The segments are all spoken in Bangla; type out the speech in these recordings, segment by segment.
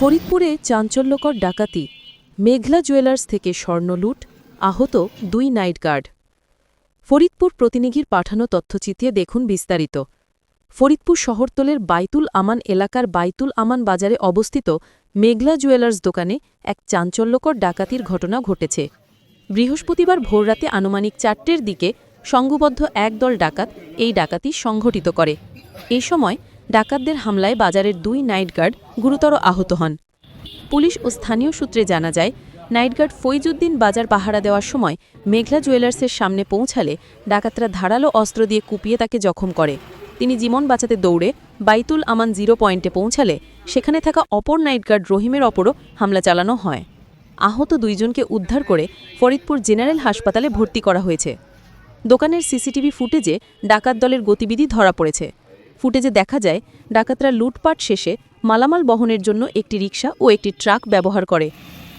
ফরিদপুরে চাঞ্চল্যকর ডাকাতি। মেঘলা জুয়েলার্স থেকে স্বর্ণ লুট, আহত দুই নাইট গার্ড। ফরিদপুর প্রতিনিধির পাঠানো তথ্যচিত্রে দেখুন বিস্তারিত। ফরিদপুর শহরতলের বাইতুল আমান এলাকার বাইতুল আমান বাজারে অবস্থিত মেঘলা জুয়েলার্স দোকানে এক চাঞ্চল্যকর ডাকাতির ঘটনা ঘটেছে। বৃহস্পতিবার ভোররাতে আনুমানিক চারটের দিকে সংঘবদ্ধ একদল ডাকাত এই ডাকাতি সংঘটিত করে। এ সময় ডাকাতদের হামলায় বাজারের দুই নাইট গার্ড গুরুতর আহত হন। পুলিশ ও স্থানীয় সূত্রে জানা যায় নাইটগার্ড ফৈজুদ্দিন বাজার পাহারা দেওয়ার সময় মেঘলা জুয়েলার্সের সামনে পৌঁছালে ডাকাতরা ধারালো অস্ত্র দিয়ে কুপিয়ে তাকে জখম করে। তিনি জীবন বাঁচাতে দৌড়ে বাইতুল আমান জিরো পয়েন্টে পৌঁছালে সেখানে থাকা অপর নাইটগার্ড রহিমের অপরও হামলা চালানো হয়। আহত দুইজনকে উদ্ধার করে ফরিদপুর জেনারেল হাসপাতালে ভর্তি করা হয়েছে। দোকানের সিসিটিভি ফুটেজে ডাকাত দলের গতিবিধি ধরা পড়েছে। ফুটেজে দেখা যায়, ডাকাতরা লুটপাট শেষে মালামাল বহনের জন্য একটি রিক্সা ও একটি ট্রাক ব্যবহার করে।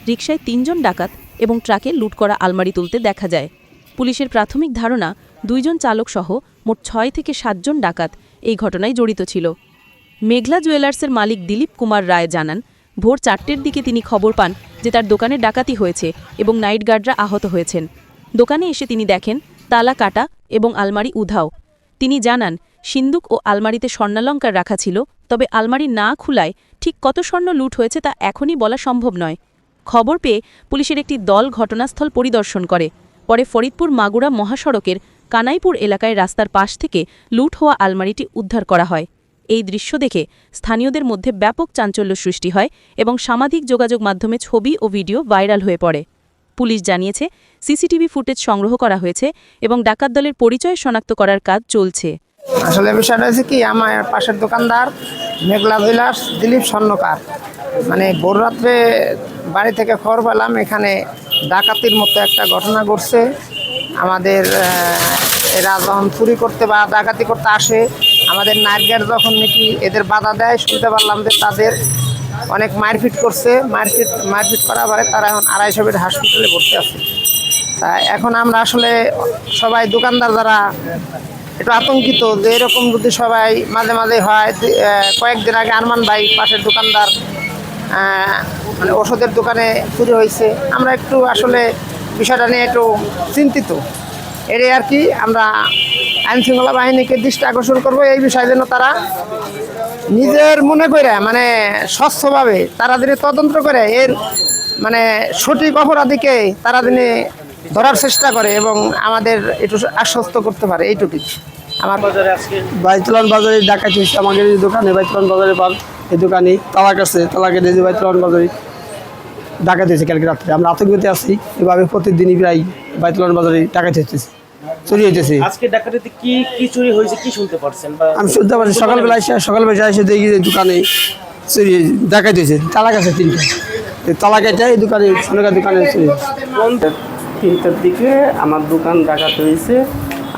রিকশায় তিনজন ডাকাত এবং ট্রাকে লুট করা আলমারি তুলতে দেখা যায়। পুলিশের প্রাথমিক ধারণা, দুইজন চালকসহ মোট ছয় থেকে সাতজন ডাকাত এই ঘটনায় জড়িত ছিল। মেঘলা জুয়েলার্সের মালিক দিলীপ কুমার রায় জানান, ভোর চারটের দিকে তিনি খবর পান যে তার দোকানে ডাকাতি হয়েছে এবং নাইট গার্ডরা আহত হয়েছেন। দোকানে এসে তিনি দেখেন, তালা কাটা এবং আলমারি উধাও। তিনি জানান সিন্দুক ও আলমারিতে স্বর্ণালঙ্কার রাখা ছিল, তবে আলমারি না খুলায় ঠিক কত স্বর্ণ লুট হয়েছে তা এখনই বলা সম্ভব নয়। খবর পেয়ে পুলিশের একটি দল ঘটনাস্থল পরিদর্শন করে। পরে ফরিদপুর মাগুরা মহাসড়কের কানাইপুর এলাকায় রাস্তার পাশ থেকে লুট হওয়া আলমারিটি উদ্ধার করা হয়। এই দৃশ্য দেখে স্থানীয়দের মধ্যে ব্যাপক চাঞ্চল্য সৃষ্টি হয় এবং সামাজিক যোগাযোগ মাধ্যমে ছবি ও ভিডিও ভাইরাল হয়ে পড়ে। পুলিশ জানিয়েছে, সিসিটিভি ফুটেজ সংগ্রহ করা হয়েছে এবং ডাকাত দলের পরিচয় শনাক্ত করার কাজ চলছে। আসলে বিষয়টা হচ্ছে কি, আমার পাশের দোকানদার, মেঘলা জুয়েলার্স দিলীপ স্বর্ণকার। মানে ভোর রাত্রে বাড়ি থেকে খবর পেলাম, এখানে ডাকাতির মতো একটা ঘটনা ঘটছে। আমাদের এরা যখন চুরি করতে বা ডাকাতি করতে আসে, আমাদের নাইট যখন নাকি এদের বাধা দেয়, শুনতে পারলাম যে তাদের অনেক মারপিট করছে। মারপিট মারপিট করার পরে তারা এখন আড়াইশো বেড হাসপাতালে ভর্তি আছে। তা এখন আমরা আসলে সবাই দোকানদার যারা একটু আতঙ্কিত যে এরকম যদি সবাই মাঝে মাঝে হয় কয়েকদিন আগে আরমান ভাই পাশের দোকানদার মানে ওষুধের দোকানে চুরি হয়েছে। আমরা একটু আসলে বিষয়টা নিয়ে একটু চিন্তিত। এটাই আর কি, আমরা আইন শৃঙ্খলা বাহিনীকে দৃষ্টি আকর্ষণ করব এই বিষয়ে যেন তারা নিজের মনে করে মানে স্বচ্ছভাবে তারা যদি তদন্ত করে, এর মানে সঠিক অপরাধীকে তারা দিনে ধরার চেষ্টা করে এবং আমাদের একটু আশ্বস্ত করতে পারে এইটুকুই। আমার বাজারে আজকে? বাইতলান বাজারে ডাকাতি হয়েছে আমাদের এই দোকানে বাইতলান বাজারে পার এই দোকানে তালাক আছে তালাকে দিয়ে বাইতলান বাজারে ডাকাতি হয়েছে কালকে রাত্রে। আমরা আতঙ্কতে আছি এভাবে প্রতিদিনই প্রায় বাইতলান বাজারে ডাকাতি হচ্ছে চুরি হইতেছে। আজকে ডাকাতিতে কি কি চুরি হয়েছে কি শুনতে পারছেন আমি শুনতে পারছি সকালবেলা এসে সকালবেলা এসে দেখি যে দোকানে চুরি ডাকাতি হয়েছে তালাক আছে তিনটা। এই তালাক এটা এই দোকানে সোনাকার দোকানে চুরি তিনটার দিকে আমার দোকান ডাকাত হয়েছে।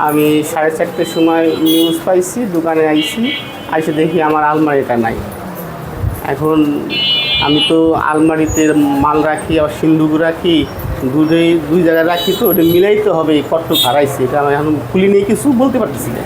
আমি সাড়ে চারটের সময় নিউজ পাইছি, দোকানে আইছি, আইসে দেখি আমার আলমারিটা নাই। এখন আমি তো আলমারিতে মাল রাখি আবার সিন্দুক রাখি, দুধে দুই জায়গায় রাখি তো, ওটা মিলাইতে হবে কত হারাইছে, এটা আমি এখন খুলি নিয়ে কিছু বলতে পারতেছি না।